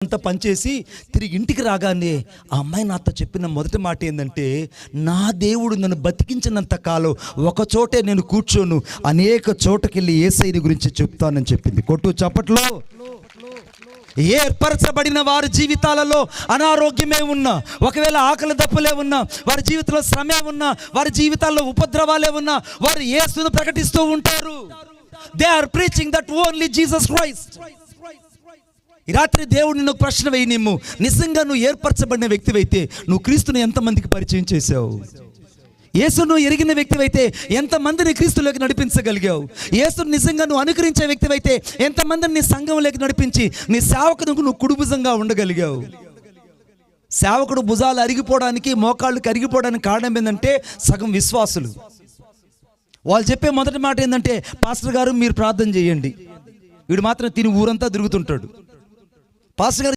అంతా పనిచేసి తిరిగి ఇంటికి రాగానే ఆ అమ్మాయి నాతో చెప్పిన మొదటి మాట ఏంటంటే నా దేవుడు నన్ను బతికించినంత కాలం ఒక చోటే నేను కూర్చోను అనేక చోటకెళ్ళి ఏసైని గురించి చెప్తానని చెప్పింది. కొట్టు చప్పట్లో. ఏర్పరచబడిన వారి జీవితాలలో అనారోగ్యమే ఉన్నా ఒకవేళ ఆకలి దప్పులే ఉన్నా వారి జీవితంలో శ్రమే ఉన్నా వారి జీవితాల్లో ఉపద్రవాలే ఉన్నా వారు యేసును ప్రకటిస్తూ ఉంటారు. They are preaching that only Jesus Christ ఈ రాత్రి దేవుడు నిన్ను ప్రశ్న వేయి నిమ్ము నిజంగా నువ్వు ఏర్పరచబడిన వ్యక్తివైతే నువ్వు క్రీస్తుని ఎంతమందికి పరిచయం చేశావు? యేసును ఎరిగిన వ్యక్తివైతే ఎంతమందిని క్రీస్తులోకి నడిపించగలిగావు? యేసును నిజంగా నువ్వు అనుకరించే వ్యక్తివైతే ఎంతమందిని నీ సంఘంలోకి నడిపించి నీ సేవకునికి నువ్వు కుడుభుజంగా ఉండగలిగావు? సేవకుడు భుజాలు అరిగిపోవడానికి మోకాళ్ళు కరిగిపోవడానికి కారణం ఏంటంటే సగం విశ్వాసులు. వాళ్ళు చెప్పే మొదటి మాట ఏంటంటే పాస్టర్ గారు మీరు ప్రార్థన చేయండి. వీడు మాత్రం తిని ఊరంతా తిరుగుతుంటాడు. పాస్ గారు